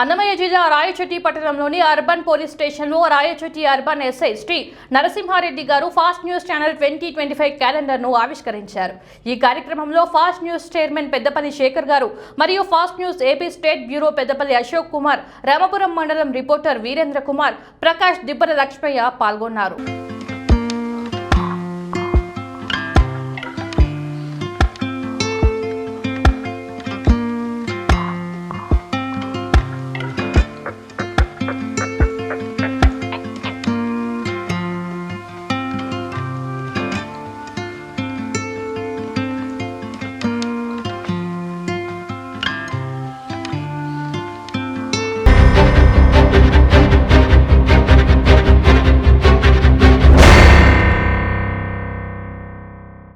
అన్నమయ్య జిల్లా రాయచోటి పట్టణంలోని urban police స్టేషన్లో రాయచోటి అర్బన్ ఎస్ఐ శ్రీ నరసింహారెడ్డి గారు fast news channel twenty twenty five క్యాలెండర్ను ఆవిష్కరించారు. ఈ కార్యక్రమంలో fast news chairman Peddapalli Sekhar గారు మరియు fast news AP state bureau Peddapalli Ashok Kumar Ramapuram mandal reporter Veerendra Kumar Prakash Dibbara Lakshmaiah పాల్గొన్నారు.